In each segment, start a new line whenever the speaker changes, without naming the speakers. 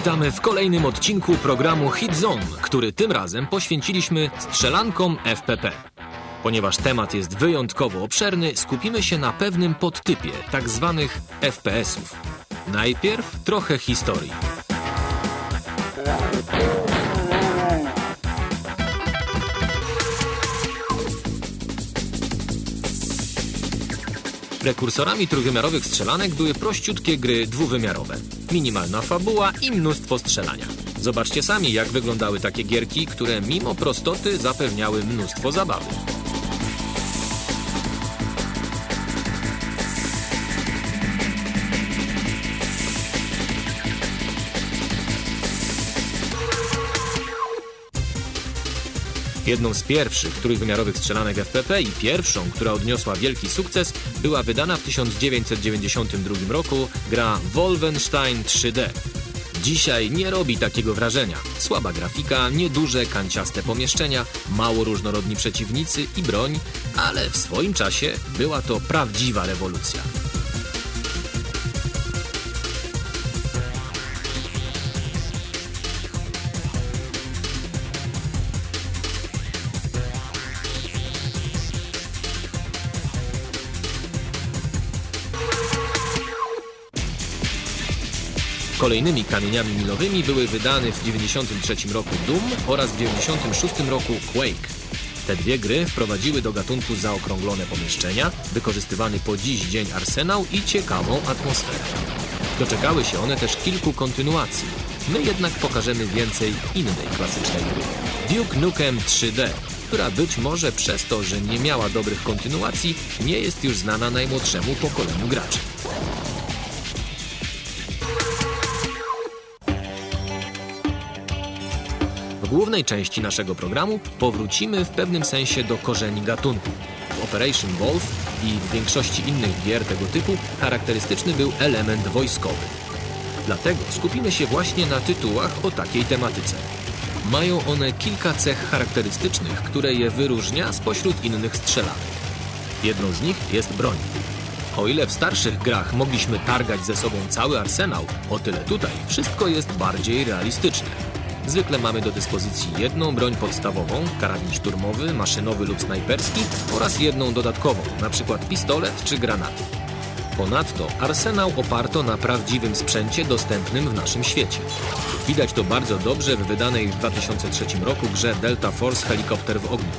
Witamy w kolejnym odcinku programu Hit Zone, który tym razem poświęciliśmy strzelankom FPP. Ponieważ temat jest wyjątkowo obszerny, skupimy się na pewnym podtypie, tak zwanych FPS-ów. Najpierw trochę historii. Prekursorami trójwymiarowych strzelanek były prościutkie gry dwuwymiarowe. Minimalna fabuła i mnóstwo strzelania. Zobaczcie sami, jak wyglądały takie gierki, które mimo prostoty zapewniały mnóstwo zabawy. Jedną z pierwszych trójwymiarowych strzelanek FPP i pierwszą, która odniosła wielki sukces, była wydana w 1992 roku gra Wolfenstein 3D. Dzisiaj nie robi takiego wrażenia. Słaba grafika, nieduże, kanciaste pomieszczenia, mało różnorodni przeciwnicy i broń, ale w swoim czasie była to prawdziwa rewolucja. Kolejnymi kamieniami milowymi były wydane w 1993 roku Doom oraz w 1996 roku Quake. Te dwie gry wprowadziły do gatunku zaokrąglone pomieszczenia, wykorzystywany po dziś dzień arsenał i ciekawą atmosferę. Doczekały się one też kilku kontynuacji. My jednak pokażemy więcej innej klasycznej gry. Duke Nukem 3D, która być może przez to, że nie miała dobrych kontynuacji, nie jest już znana najmłodszemu pokoleniu graczy. Głównej części naszego programu powrócimy w pewnym sensie do korzeni gatunku. W Operation Wolf i w większości innych gier tego typu charakterystyczny był element wojskowy. Dlatego skupimy się właśnie na tytułach o takiej tematyce. Mają one kilka cech charakterystycznych, które je wyróżnia spośród innych strzelanek. Jedną z nich jest broń. O ile w starszych grach mogliśmy targać ze sobą cały arsenał, o tyle tutaj wszystko jest bardziej realistyczne. Zwykle mamy do dyspozycji jedną broń podstawową, karabin szturmowy, maszynowy lub snajperski oraz jedną dodatkową, np. pistolet czy granaty. Ponadto arsenał oparto na prawdziwym sprzęcie dostępnym w naszym świecie. Widać to bardzo dobrze w wydanej w 2003 roku grze Delta Force Helikopter w ogniu.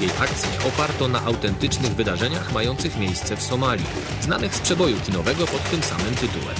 Jej akcje oparto na autentycznych wydarzeniach mających miejsce w Somalii, znanych z przeboju kinowego pod tym samym tytułem.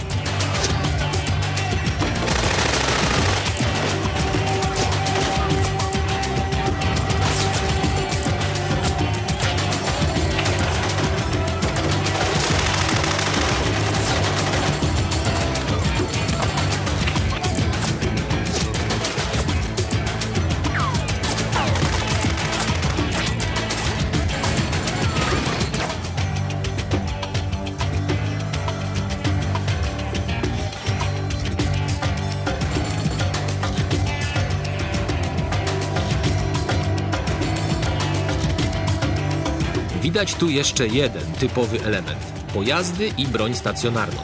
Widać tu jeszcze jeden typowy element pojazdy i broń stacjonarną.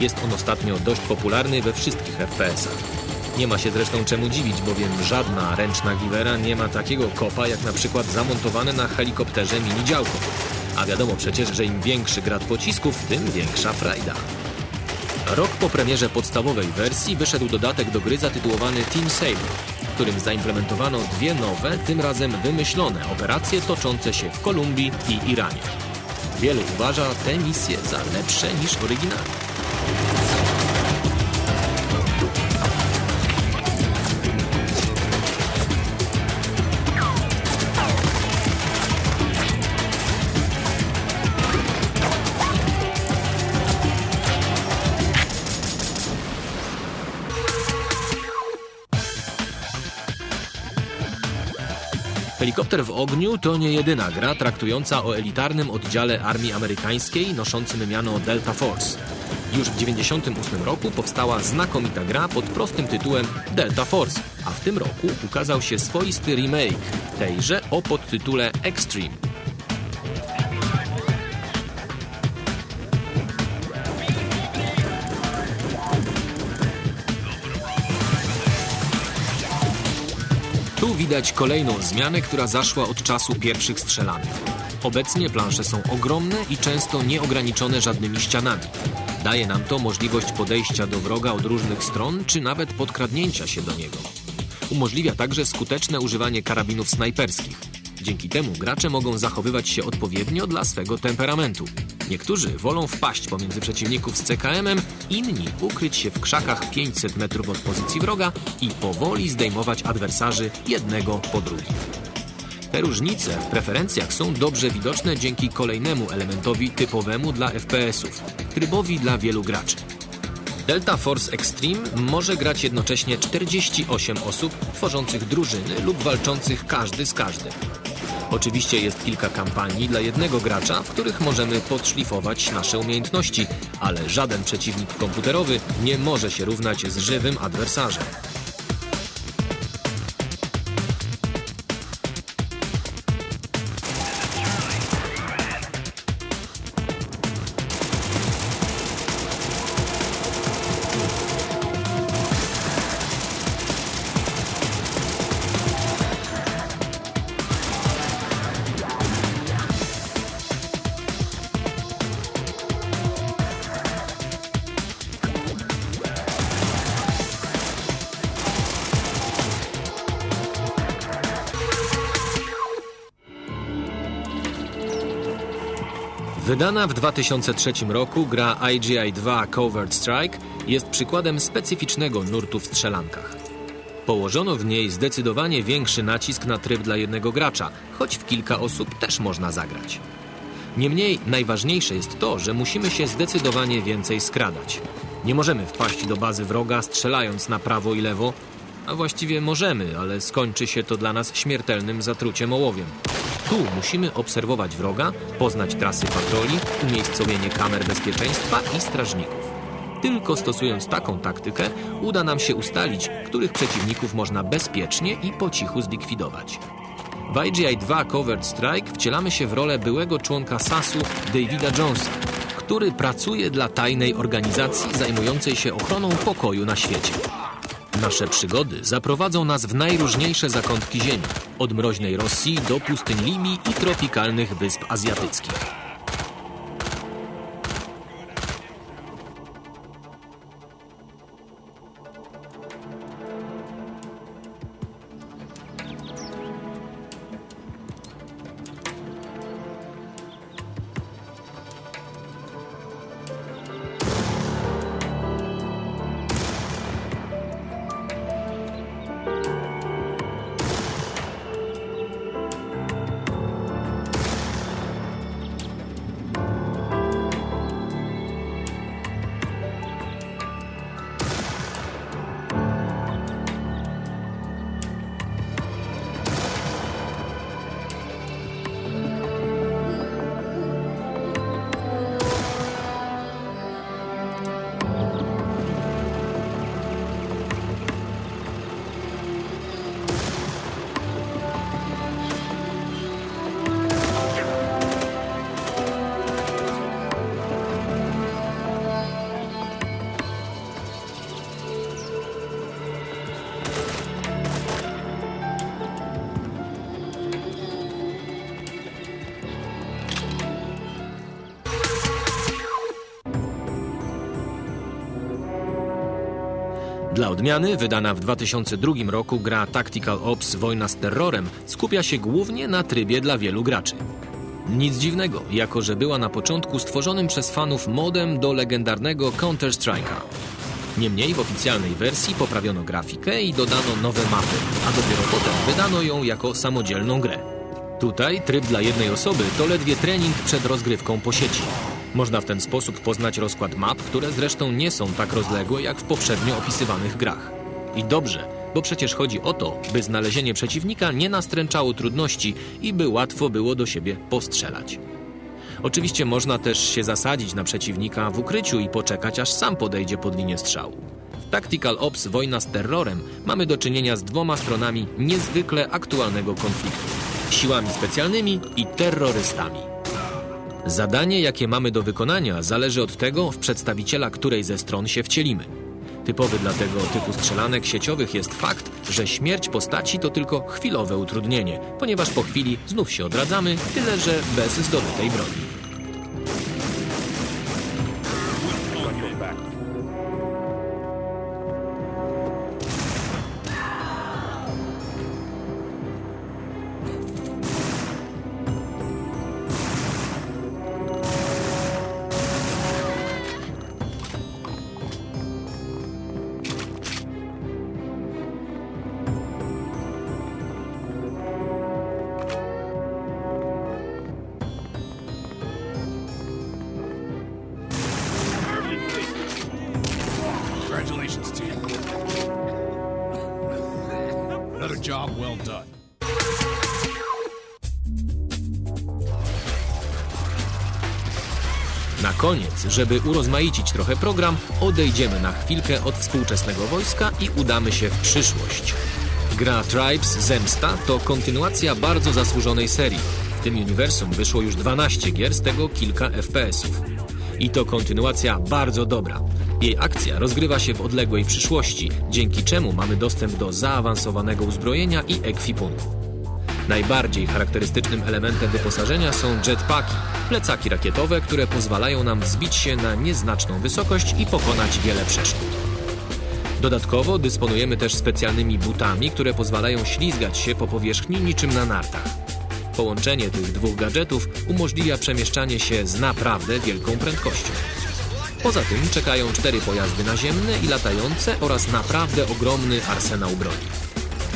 Jest on ostatnio dość popularny we wszystkich FPS-ach. Nie ma się zresztą czemu dziwić, bowiem żadna ręczna giwera nie ma takiego kopa jak na przykład zamontowane na helikopterze mini działko. A wiadomo przecież, że im większy grad pocisków, tym większa frajda. Rok po premierze podstawowej wersji wyszedł dodatek do gry zatytułowany Team Saber, którym zaimplementowano dwie nowe, tym razem wymyślone operacje toczące się w Kolumbii i Iranie. Wielu uważa te misje za lepsze niż oryginalne. Helikopter w ogniu to nie jedyna gra traktująca o elitarnym oddziale armii amerykańskiej noszącym miano Delta Force. Już w 1998 roku powstała znakomita gra pod prostym tytułem Delta Force, a w tym roku ukazał się swoisty remake tejże o podtytule Extreme. Tu widać kolejną zmianę, która zaszła od czasu pierwszych strzelanych. Obecnie plansze są ogromne i często nieograniczone żadnymi ścianami. Daje nam to możliwość podejścia do wroga od różnych stron, czy nawet podkradnięcia się do niego. Umożliwia także skuteczne używanie karabinów snajperskich. Dzięki temu gracze mogą zachowywać się odpowiednio dla swego temperamentu. Niektórzy wolą wpaść pomiędzy przeciwników z CKM-em, inni ukryć się w krzakach 500 metrów od pozycji wroga i powoli zdejmować adwersarzy jednego po drugim. Te różnice w preferencjach są dobrze widoczne dzięki kolejnemu elementowi typowemu dla FPS-ów trybowi dla wielu graczy. Delta Force Extreme może grać jednocześnie 48 osób tworzących drużyny lub walczących każdy z każdym. Oczywiście jest kilka kampanii dla jednego gracza, w których możemy podszlifować nasze umiejętności, ale żaden przeciwnik komputerowy nie może się równać z żywym adwersarzem. Wydana w 2003 roku gra IGI 2 Covert Strike jest przykładem specyficznego nurtu w strzelankach. Położono w niej zdecydowanie większy nacisk na tryb dla jednego gracza, choć w kilka osób też można zagrać. Niemniej najważniejsze jest to, że musimy się zdecydowanie więcej skradać. Nie możemy wpaść do bazy wroga strzelając na prawo i lewo, a właściwie możemy, ale skończy się to dla nas śmiertelnym zatruciem ołowiem. Tu musimy obserwować wroga, poznać trasy patroli, umiejscowienie kamer bezpieczeństwa i strażników. Tylko stosując taką taktykę uda nam się ustalić, których przeciwników można bezpiecznie i po cichu zlikwidować. W IGI 2 Covert Strike wcielamy się w rolę byłego członka SAS-u Davida Jonesa, który pracuje dla tajnej organizacji zajmującej się ochroną pokoju na świecie. Nasze przygody zaprowadzą nas w najróżniejsze zakątki Ziemi, od mroźnej Rosji do pustyń Libii i tropikalnych wysp azjatyckich. Dla odmiany, wydana w 2002 roku gra Tactical Ops Wojna z terrorem skupia się głównie na trybie dla wielu graczy. Nic dziwnego, jako że była na początku stworzonym przez fanów modem do legendarnego Counter-Strike'a. Niemniej w oficjalnej wersji poprawiono grafikę i dodano nowe mapy, a dopiero potem wydano ją jako samodzielną grę. Tutaj tryb dla jednej osoby to ledwie trening przed rozgrywką po sieci. Można w ten sposób poznać rozkład map, które zresztą nie są tak rozległe jak w poprzednio opisywanych grach. I dobrze, bo przecież chodzi o to, by znalezienie przeciwnika nie nastręczało trudności i by łatwo było do siebie postrzelać. Oczywiście można też się zasadzić na przeciwnika w ukryciu i poczekać, aż sam podejdzie pod linię strzału. W Tactical Ops Wojna z terrorem mamy do czynienia z dwoma stronami niezwykle aktualnego konfliktu. Siłami specjalnymi i terrorystami. Zadanie, jakie mamy do wykonania, zależy od tego, w przedstawiciela której ze stron się wcielimy. Typowy dla tego typu strzelanek sieciowych jest fakt, że śmierć postaci to tylko chwilowe utrudnienie, ponieważ po chwili znów się odradzamy, tyle że bez zdobytej broni.
Another job well done.
Na koniec, żeby urozmaicić trochę program, odejdziemy na chwilkę od współczesnego wojska i udamy się w przyszłość. Gra Tribes Zemsta to kontynuacja bardzo zasłużonej serii. W tym uniwersum wyszło już 12 gier, z tego kilka FPS-ów. I to kontynuacja bardzo dobra. Jej akcja rozgrywa się w odległej przyszłości, dzięki czemu mamy dostęp do zaawansowanego uzbrojenia i ekwipunku. Najbardziej charakterystycznym elementem wyposażenia są jetpacki, plecaki rakietowe, które pozwalają nam wzbić się na nieznaczną wysokość i pokonać wiele przeszkód. Dodatkowo dysponujemy też specjalnymi butami, które pozwalają ślizgać się po powierzchni niczym na nartach. Połączenie tych dwóch gadżetów umożliwia przemieszczanie się z naprawdę wielką prędkością. Poza tym czekają cztery pojazdy naziemne i latające oraz naprawdę ogromny arsenał broni.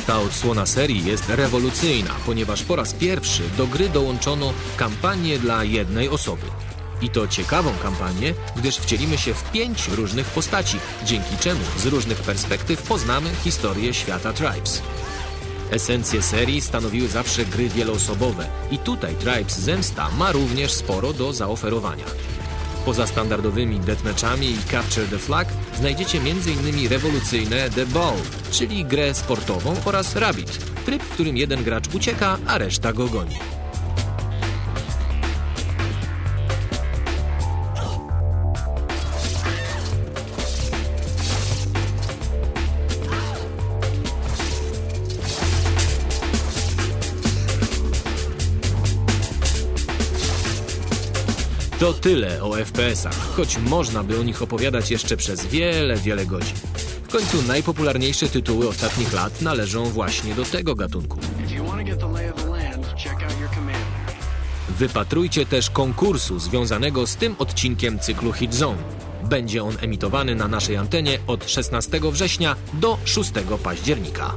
Ta odsłona serii jest rewolucyjna, ponieważ po raz pierwszy do gry dołączono kampanię dla jednej osoby. I to ciekawą kampanię, gdyż wcielimy się w pięć różnych postaci, dzięki czemu z różnych perspektyw poznamy historię świata Tribes. Esencję serii stanowiły zawsze gry wieloosobowe i tutaj Tribes Zemsta ma również sporo do zaoferowania. Poza standardowymi deathmatchami i Capture the Flag znajdziecie m.in. rewolucyjne The Ball, czyli grę sportową oraz Rabbit, tryb, w którym jeden gracz ucieka, a reszta go goni. To tyle o FPS-ach, choć można by o nich opowiadać jeszcze przez wiele, wiele godzin. W końcu najpopularniejsze tytuły ostatnich lat należą właśnie do tego gatunku. Wypatrujcie też konkursu związanego z tym odcinkiem cyklu Hit Zone. Będzie on emitowany na naszej antenie od 16 września do 6 października.